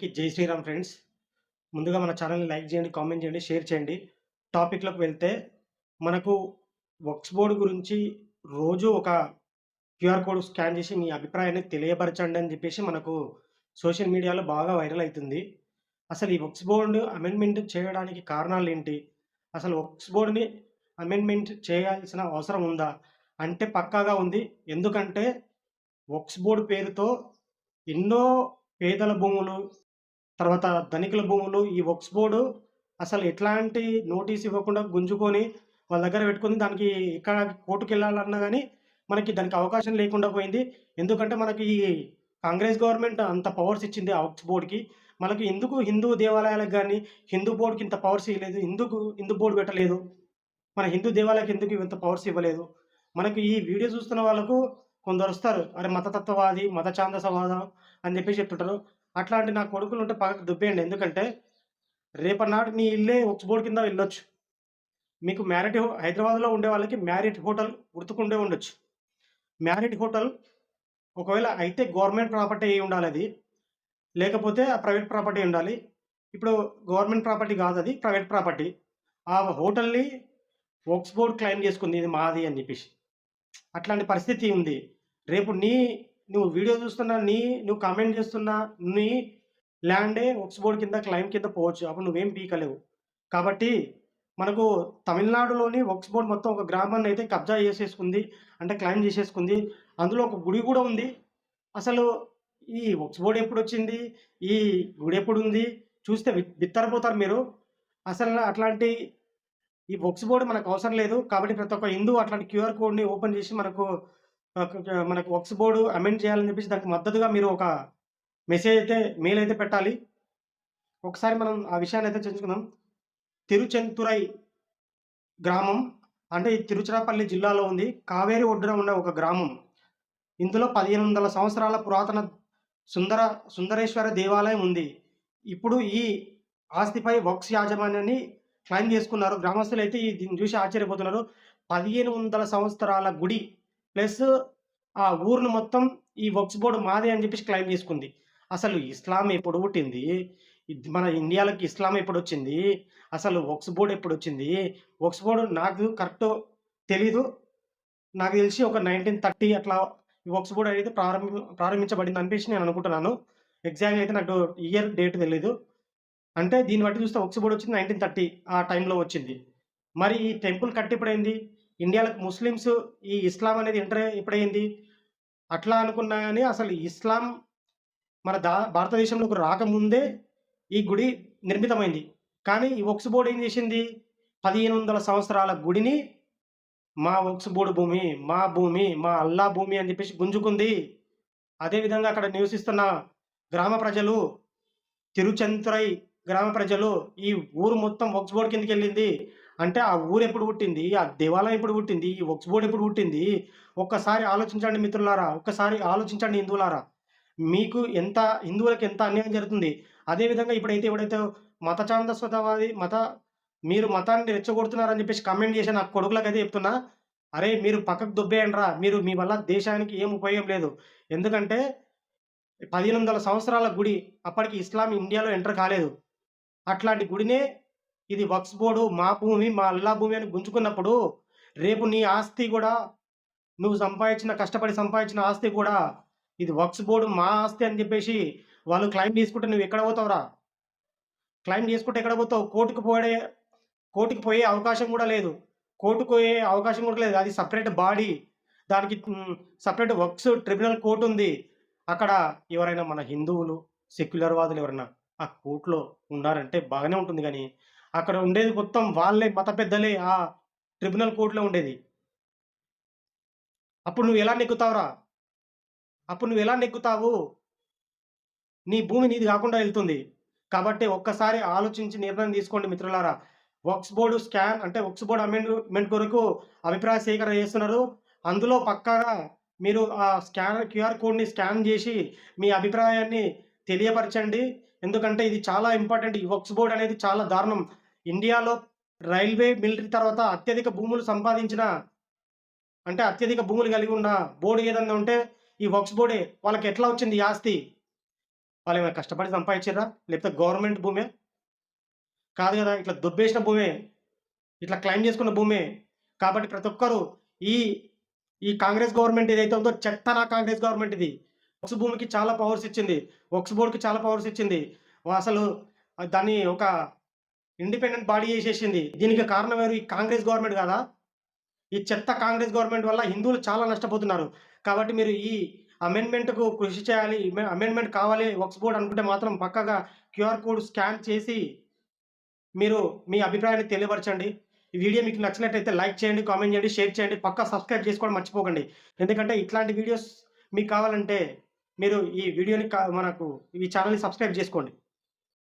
జై శ్రీరామ్ ఫ్రెండ్స్. ముందుగా మన ఛానల్ని లైక్ చేయండి, కామెంట్ చేయండి, షేర్ చేయండి. టాపిక్‌లోకి వెళ్తే మనకు వర్క్స్ బోర్డు గురించి రోజు ఒక క్యూఆర్ కోడ్ స్కాన్ చేసి మీ అభిప్రాయాన్ని తెలియపరచండి అని చెప్పేసి మనకు సోషల్ మీడియాలో బాగా వైరల్ అవుతుంది అసలు ఈ వర్క్స్ బోర్డు అమెండ్‌మెంట్ చేయడానికి కారణాలు ఏంటి అసలు వర్క్స్ బోర్డుని అమెండ్‌మెంట్ చేయాల్సిన అవసరం ఉందా? అంటే పక్కాగా ఉంది. ఎందుకంటే వర్క్స్ బోర్డు పేరుతో ఎన్నో పేదల భూములు, తర్వాత ధనికుల భూములు ఈ వక్స్ బోర్డు అసలు ఎట్లాంటి నోటీస్ ఇవ్వకుండా గుంజుకొని వాళ్ళ దగ్గర పెట్టుకొని దానికి ఎక్కడ కోర్టుకెళ్ళాలన్నా కానీ మనకి దానికి అవకాశం లేకుండా పోయింది. ఎందుకంటే మనకి ఈ కాంగ్రెస్ గవర్నమెంట్ అంత పవర్స్ ఇచ్చింది ఆ వక్స్ బోర్డుకి మనకి ఎందుకు హిందూ దేవాలయాలకు కానీ హిందూ బోర్డ్‌కి ఇంత పవర్స్ ఇవ్వలేదు ఎందుకు హిందూ బోర్డు పెట్టలేదు? మన హిందూ దేవాలయాలకు ఎందుకు ఇంత పవర్స్ ఇవ్వలేదు? మనకి ఈ వీడియో చూస్తున్న వాళ్ళకు కొందరు వస్తారు అరే మతతత్వవాది, మత ఛాందసవాదం అని చెప్పేసి చెప్తుంటారు. అట్లాంటి నా కొడుకులుంటే పక్కకు దుబ్బేయండి. ఎందుకంటే రేపన్నాడు మీ ఇల్లే వక్స్ కింద వెళ్ళొచ్చు. మీకు మ్యారిట్ హో హైదరాబాద్‌లో ఉండే వాళ్ళకి మ్యారిట్ హోటల్ గుర్తుకుండే ఉండొచ్చు. మ్యారిట్ హోటల్ ఒకవేళ అయితే గవర్నమెంట్ ప్రాపర్టీ అయ్యి అది లేకపోతే ఆ ప్రైవేట్ ప్రాపర్టీ ఉండాలి. ఇప్పుడు గవర్నమెంట్ ప్రాపర్టీ కాదది. Private property. ఆ హోటల్‌ని వక్స్ బోర్డ్ క్లెయిమ్ చేసుకుంది. ఇది మాది అని చెప్పేసి. అట్లాంటి పరిస్థితి ఉంది. రేపు నీ నువ్వు వీడియో చూస్తున్నా నీ నువ్వు కామెంట్ చేస్తున్న నీ ల్యాండే ఒక్స్ బోర్డ్ కింద క్లైమ్ కింద పోవచ్చు. అప్పుడు నువ్వేం పీకలేవు. కాబట్టి మనకు తమిళనాడులోని ఒక్స్ బోర్డ్ మొత్తం ఒక గ్రామాన్ని అయితే కబ్జా చేసేసుకుంది. అంటే క్లెయిమ్ చేసేసుకుంది. అందులో ఒక గుడి కూడా ఉంది. అసలు ఈ ఒక్స్ బోర్డ్ ఎప్పుడొచ్చింది? ఈ గుడి ఎప్పుడు ఉంది చూస్తే వి బిత్తరపోతారు మీరు. అసలు అట్లాంటి ఈ బొక్స్ బోర్డు మనకు అవసరం లేదు. కాబట్టి ప్రతి ఒక్క హిందూ అట్లాంటి క్యూఆర్ కోడ్‌ని ఓపెన్ చేసి మనకు మనకు వక్స్ బోర్డు అమెండ్ చేయాలని చెప్పేసి దానికి మద్దతుగా మీరు ఒక మెసేజ్ అయితే మెయిల్ అయితే పెట్టాలి. ఒకసారి మనం ఆ విషయాన్ని అయితే చర్చించుకుందాం. తిరుచెంతురై గ్రామం అంటే ఈ తిరుచిరాపల్లి జిల్లాలో ఉంది. కావేరి ఒడ్డున ఉన్న ఒక గ్రామం. ఇందులో 1500 సంవత్సరాల పురాతన సుందర సుందరేశ్వర దేవాలయం ఉంది. ఇప్పుడు ఈ ఆస్తిపై వక్స్ యాజమాన్యాన్ని క్లైమ్ చేసుకున్నారు. గ్రామస్తులు ఈ దీన్ని చూసి ఆశ్చర్యపోతున్నారు. 1500 సంవత్సరాల గుడి ప్లస్ ఆ ఊరుని మొత్తం ఈ వక్స్ బోర్డు మాదే అని చెప్పేసి క్లైమ్ చేసుకుంది. అసలు ఇస్లాం ఎప్పుడు పుట్టింది? మన ఇండియాలోకి ఇస్లాం ఎప్పుడు వచ్చింది అసలు వక్స్ బోర్డ్ ఎప్పుడొచ్చింది? వక్స్ బోర్డు నాకు కరెక్ట్ తెలీదు. నాకు తెలిసి ఒక 1930 అట్లా ఈ వక్స్ బోర్డ్ అనేది ప్రారంభ ప్రారంభించబడింది అనిపించి నేను అనుకుంటున్నాను. ఎగ్జాక్ట్‌గా అయితే నాకు ఇయర్, డేట్ తెలీదు. అంటే దీన్ని బట్టి చూస్తే వక్స్ బోర్డ్ వచ్చింది 1930 ఆ టైంలో వచ్చింది. మరి ఈ టెంపుల్ కట్టి ఎప్పుడైంది? ఇండియాలకు ముస్లిమ్స్ ఈ ఇస్లాం అనేది ఎంటర్ ఎప్పుడైంది అట్లా అనుకున్నా కానీ అసలు ఇస్లాం మన దా భారతదేశంలోకి రాకముందే ఈ గుడి నిర్మితమైంది. కానీ ఈ వక్స్ ఏం చేసింది? 1500 సంవత్సరాల గుడిని మా వక్స్ భూమి, మా భూమి, మా అల్లా భూమి అని చెప్పేసి గుంజుకుంది. అదేవిధంగా అక్కడ నివసిస్తున్న గ్రామ ప్రజలు తిరుచంద్రై గ్రామ ప్రజలు ఈ ఊరు మొత్తం వక్స్ కిందకి కిందకెళ్ళింది. అంటే ఆ ఊరు ఎప్పుడు పుట్టింది? ఆ దేవాలయం ఎప్పుడు పుట్టింది? ఈ వక్స్ బోర్డ్ ఎప్పుడు పుట్టింది? ఒక్కసారి ఆలోచించండి మిత్రులారా. ఒక్కసారి ఆలోచించండి హిందువులారా. మీకు ఎంత హిందువులకు ఎంత అన్యాయం జరుగుతుంది. అదే విధంగా ఇప్పుడైతే ఎవడైతే మత ఛాందసవాది మత మీరు మతాన్ని రెచ్చగొడుతున్నారని చెప్పేసి కమెంట్ చేసే నా కొడుకులకైతే చెప్తున్నా. అరే మీరు పక్కకు దొబ్బేయండిరా. మీరు మీ వల్ల దేశానికి ఏం ఉపయోగం లేదు. ఎందుకంటే 1500 సంవత్సరాల గుడి. అప్పటికి ఇస్లాం ఇండియాలో ఎంటర్ కాలేదు. అట్లాంటి గుడినే ఇది వక్స్ బోర్డు మా భూమి, మా అల్లా భూమి అని గుంజుకున్నప్పుడు రేపు నీ ఆస్తి కూడా నువ్వు సంపాదించిన కష్టపడి సంపాదించిన ఆస్తి కూడా ఇది వక్స్ బోర్డు మా ఆస్తి అని చెప్పేసి వాళ్ళు క్లైమ్ తీసుకుంటే నువ్వు ఎక్కడ పోతావురా? క్లైమ్ తీసుకుంటే ఎక్కడ పోతావు? కోర్టుకు పోడే కోర్టుకు పోయే అవకాశం కూడా లేదు. కోర్టుకు పోయే అవకాశం కూడా లేదు. అది సపరేట్ బాడీ. దానికి సపరేట్ వర్క్స్ వక్స్ ట్రిబ్యునల్ కోర్ట్ ఉంది. అక్కడ ఎవరైనా మన హిందువులు, సెక్యులర్ వాదులు ఎవరైనా ఆ కోర్ట్‌లో ఉన్నారంటే బాగానే ఉంటుంది కానీ అక్కడ ఉండేది మొత్తం వాళ్ళే మత పెద్దలే ఆ ట్రిబ్యునల్ కోర్ట్‌లో ఉండేది. అప్పుడు నువ్వు ఎలా నెక్కుతావురా అప్పుడు నువ్వు ఎలా నెక్కుతావు నీ భూమి నీది కాకుండా వెళ్తుంది కాబట్టి ఒక్కసారి ఆలోచించి నిర్ణయం తీసుకోండి మిత్రులారా. వక్స్ బోర్డ్ స్కాన్ అంటే వక్స్ బోర్డ్ అమెండ్‌మెంట్ కొరకు అభిప్రాయ సేకరణ చేస్తున్నారు. అందులో పక్కాగా మీరు ఆ స్కాన్ క్యూఆర్ కోడ్‌ని స్కాన్ చేసి మీ అభిప్రాయాన్ని తెలియపరచండి. ఎందుకంటే ఇది చాలా ఇంపార్టెంట్. ఈ వక్స్ బోర్డ్ అనేది చాలా దారుణం. ఇండియాలో రైల్వే, మిలిటరీ తర్వాత అత్యధిక భూములు సంపాదించిన అంటే అత్యధిక భూములు కలిగి ఉన్న బోర్డు ఏదన్నా ఉంటే ఈ వక్స్ బోర్డే. వాళ్ళకి ఎట్లా వచ్చింది ఆస్తి వాళ్ళు ఏమైనా కష్టపడి సంపాదించారా లేకపోతే గవర్నమెంట్ భూమే? కాదు కదా ఇట్లా దొబ్బేసిన భూమే. ఇట్లా క్లెయిమ్ చేసుకున్న భూమే. కాబట్టి ప్రతి ఒక్కరు ఈ, ఈ కాంగ్రెస్ గవర్నమెంట్ ఏదైతే ఉందో చెత్తనా కాంగ్రెస్ గవర్నమెంట్ ఇది. వక్స్ భూమికి చాలా పవర్స్ ఇచ్చింది. వక్స్ బోర్డుకి చాలా పవర్స్ ఇచ్చింది. అసలు దాన్ని ఒక ఇండిపెండెంట్ బాడీ చేసేసింది. దీనికి కారణం ఎవరు? ఈ కాంగ్రెస్ గవర్నమెంట్ కాదా? ఈ చెత్త కాంగ్రెస్ గవర్నమెంట్ వల్ల హిందువులు చాలా నష్టపోతున్నారు. కాబట్టి మీరు ఈ అమెండ్మెంట్‌కు కృషి చేయాలి. అమెండ్మెంట్ కావాలి వక్స్ బోర్డ్ అనుకుంటే మాత్రం పక్కగా క్యూఆర్ కోడ్ స్కాన్ చేసి మీరు మీ అభిప్రాయాన్ని తెలియపరచండి. ఈ వీడియో మీకు నచ్చినట్టయితే లైక్ చేయండి, కామెంట్ చేయండి, షేర్ చేయండి. పక్కా సబ్స్క్రైబ్ చేసుకోవడం మర్చిపోకండి. ఎందుకంటే ఇట్లాంటి వీడియోస్ మీకు కావాలంటే మీరు ఈ వీడియోని మనకు ఈ ఛానల్ని సబ్స్క్రైబ్ చేసుకోండి.